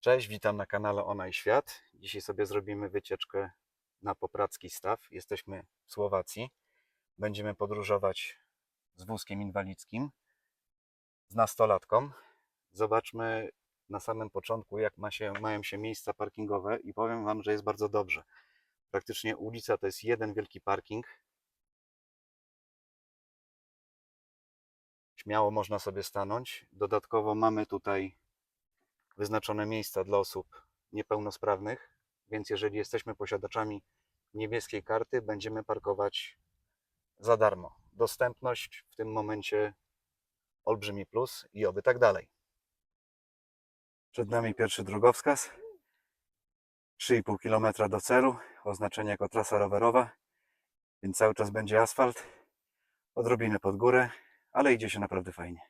Cześć, witam na kanale Ona i Świat. Dzisiaj sobie zrobimy wycieczkę na Popracki Staw. Jesteśmy w Słowacji. Będziemy podróżować z wózkiem inwalidzkim, z nastolatką. Zobaczmy na samym początku, jak ma się, mają się miejsca parkingowe i powiem Wam, że jest bardzo dobrze. Praktycznie ulica to jest jeden wielki parking. Śmiało można sobie stanąć. Dodatkowo mamy tutaj wyznaczone miejsca dla osób niepełnosprawnych, więc jeżeli jesteśmy posiadaczami niebieskiej karty, będziemy parkować za darmo. Dostępność w tym momencie olbrzymi plus i oby tak dalej. Przed nami pierwszy drogowskaz. 3,5 km do celu, oznaczenie jako trasa rowerowa, więc cały czas będzie asfalt. Odrobinę pod górę, ale idzie się naprawdę fajnie.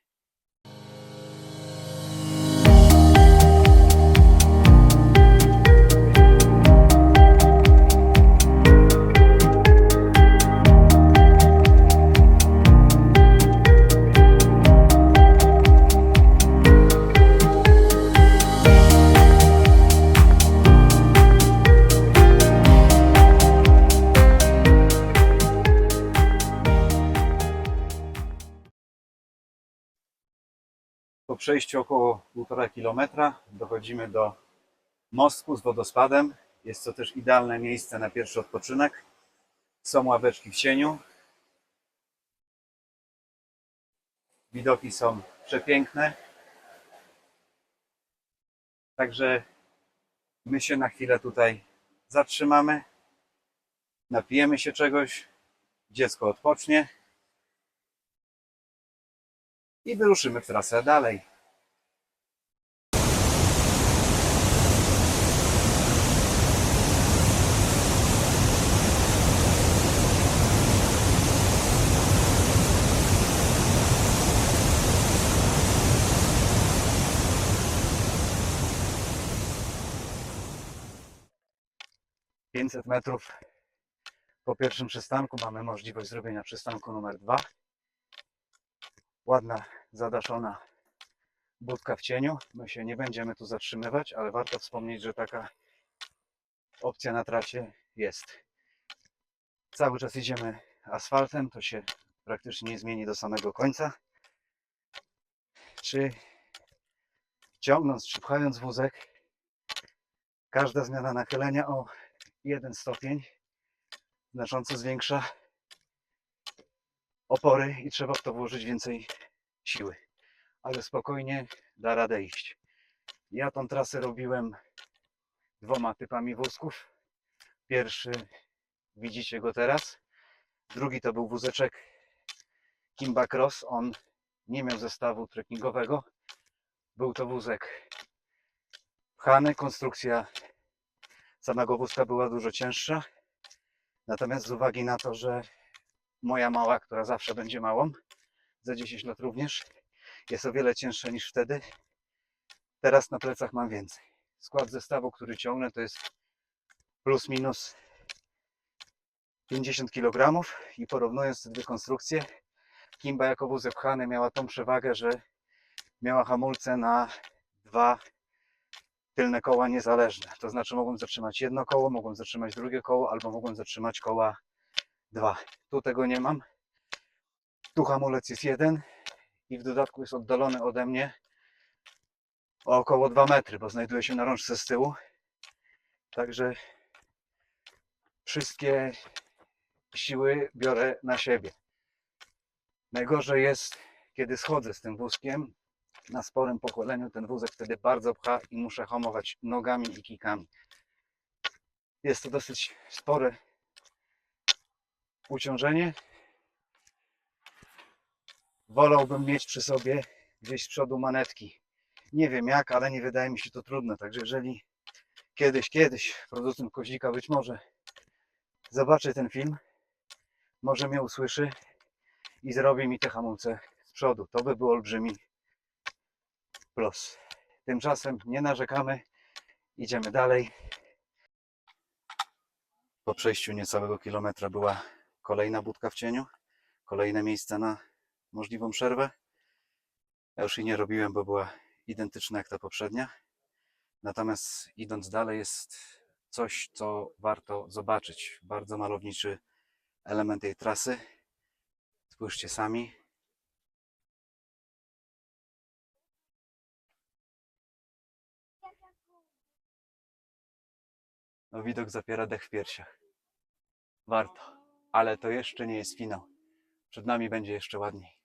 Po przejściu około 1,5 km dochodzimy do mostku z wodospadem. Jest to też idealne miejsce na pierwszy odpoczynek. Są ławeczki w cieniu. Widoki są przepiękne. Także my się na chwilę tutaj zatrzymamy. Napijemy się czegoś. Dziecko odpocznie. I wyruszymy w trasę dalej. Pięćset metrów po pierwszym przystanku mamy możliwość zrobienia przystanku numer dwa. Ładna, zadaszona budka w cieniu. My się nie będziemy tu zatrzymywać, ale warto wspomnieć, że taka opcja na trasie jest. Cały czas idziemy asfaltem, to się praktycznie nie zmieni do samego końca. Czy ciągnąc, czy pchając wózek, każda zmiana nachylenia o jeden stopień znacząco zwiększa opory i trzeba w to włożyć więcej siły. Ale spokojnie da radę iść. Ja tą trasę robiłem dwoma typami wózków. Pierwszy widzicie go teraz. Drugi to był wózeczek Kimba Cross. On nie miał zestawu trekkingowego. Był to wózek pchany. Konstrukcja samego wózka była dużo cięższa. Natomiast z uwagi na to, że moja mała, która zawsze będzie małą, za 10 lat również, jest o wiele cięższa niż wtedy. Teraz na plecach mam więcej. Skład zestawu, który ciągnę, to jest plus minus 50 kg i porównując te dwie konstrukcje, Kimba jako wózek pchany miała tą przewagę, że miała hamulce na dwa tylne koła niezależne. To znaczy mogłem zatrzymać jedno koło, mogłem zatrzymać drugie koło, albo mogłem zatrzymać koła dwa. Tu tego nie mam. Tu hamulec jest jeden i w dodatku jest oddalony ode mnie o około 2 metry, bo znajduje się na rączce z tyłu. Także wszystkie siły biorę na siebie. Najgorzej jest, kiedy schodzę z tym wózkiem. Na sporym pochyleniu ten wózek wtedy bardzo pcha i muszę hamować nogami i kikami. Jest to dosyć spore uciążenie. Wolałbym mieć przy sobie gdzieś z przodu manetki. Nie wiem jak, ale nie wydaje mi się to trudne. Także jeżeli kiedyś, kiedyś producent koźlika być może zobaczy ten film, może mnie usłyszy i zrobi mi te hamulce z przodu. To by był olbrzymi plus. Tymczasem nie narzekamy, idziemy dalej. Po przejściu niecałego kilometra była kolejna budka w cieniu, kolejne miejsce na możliwą przerwę. Ja już jej nie robiłem, bo była identyczna jak ta poprzednia. Natomiast idąc dalej jest coś, co warto zobaczyć. Bardzo malowniczy element tej trasy. Spójrzcie sami. No widok zapiera dech w piersiach. Warto. Ale to jeszcze nie jest finał. Przed nami będzie jeszcze ładniej.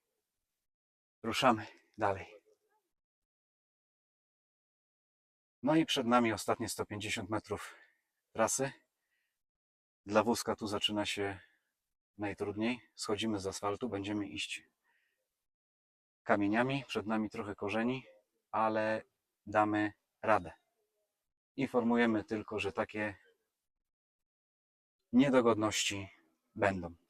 Ruszamy dalej. No i przed nami ostatnie 150 metrów trasy. Dla wózka tu zaczyna się najtrudniej. Schodzimy z asfaltu, będziemy iść kamieniami. Przed nami trochę korzeni, ale damy radę. Informujemy tylko, że takie niedogodności będą.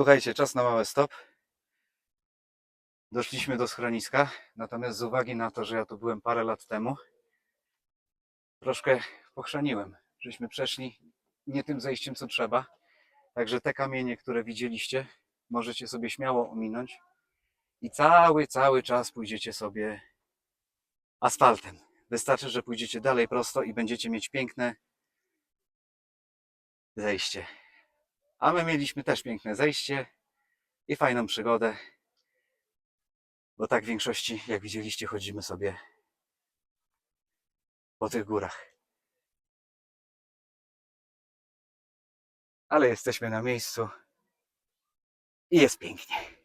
Słuchajcie, czas na mały stop. Doszliśmy do schroniska, natomiast z uwagi na to, że ja tu byłem parę lat temu, troszkę pochrzaniłem, żeśmy przeszli nie tym zejściem, co trzeba. Także te kamienie, które widzieliście, możecie sobie śmiało ominąć i cały, cały czas pójdziecie sobie asfaltem. Wystarczy, że pójdziecie dalej prosto i będziecie mieć piękne zejście. A my mieliśmy też piękne zejście i fajną przygodę. Bo tak w większości, jak widzieliście, chodzimy sobie po tych górach. Ale jesteśmy na miejscu i jest pięknie.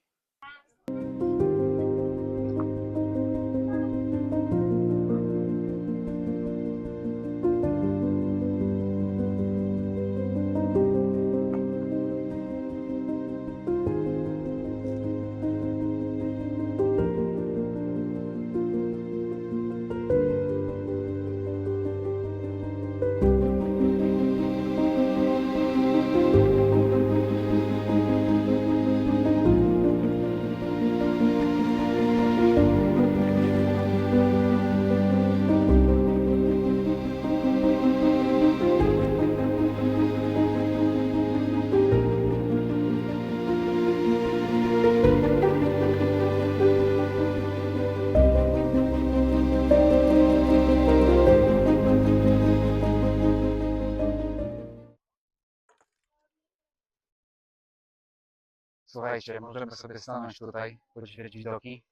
Słuchajcie, możemy sobie stanąć tutaj, poćwiczyć widoki.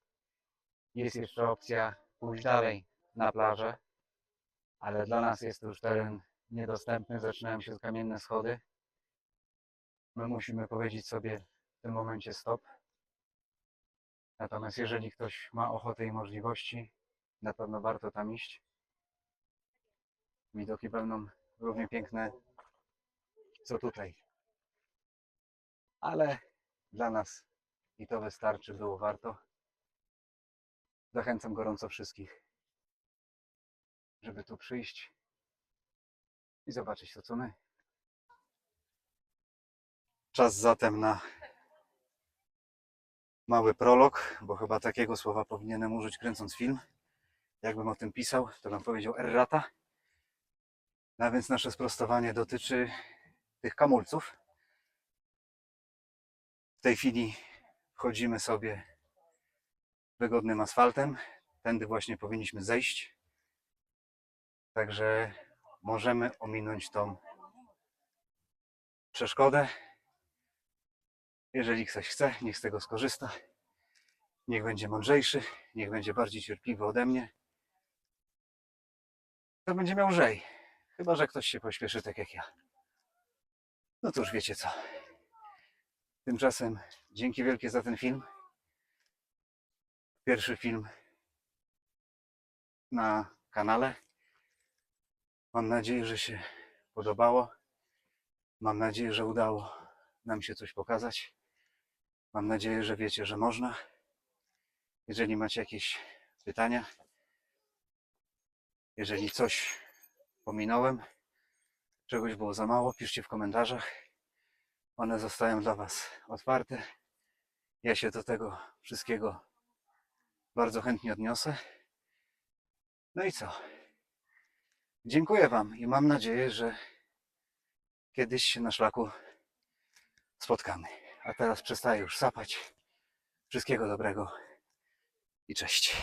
Jest jeszcze opcja pójść dalej na plażę, ale dla nas jest to już teren niedostępny. Zaczynają się kamienne schody. My musimy powiedzieć sobie w tym momencie stop. Natomiast jeżeli ktoś ma ochotę i możliwości, na pewno warto tam iść. Widoki będą równie piękne co tutaj. Ale dla nas i to wystarczy, było warto. Zachęcam gorąco wszystkich, żeby tu przyjść i zobaczyć to, co my. Czas zatem na mały prolog, bo chyba takiego słowa powinienem użyć kręcąc film. Jakbym o tym pisał, to bym powiedział errata. No więc nasze sprostowanie dotyczy tych kamulców. Tej chwili wchodzimy sobie wygodnym asfaltem. Tędy właśnie powinniśmy zejść. Także możemy ominąć tą przeszkodę. Jeżeli ktoś chce, niech z tego skorzysta. Niech będzie mądrzejszy, niech będzie bardziej cierpliwy ode mnie. To będzie miał lżej. Chyba, że ktoś się pośpieszy tak jak ja. No cóż, wiecie co. Tymczasem dzięki wielkie za ten film. Pierwszy film na kanale. Mam nadzieję, że się podobało. Mam nadzieję, że udało nam się coś pokazać. Mam nadzieję, że wiecie, że można. Jeżeli macie jakieś pytania, jeżeli coś pominąłem, czegoś było za mało, piszcie w komentarzach. One zostają dla Was otwarte. Ja się do tego wszystkiego bardzo chętnie odniosę. No i co? Dziękuję Wam i mam nadzieję, że kiedyś się na szlaku spotkamy. A teraz przestaję już sapać. Wszystkiego dobrego i cześć.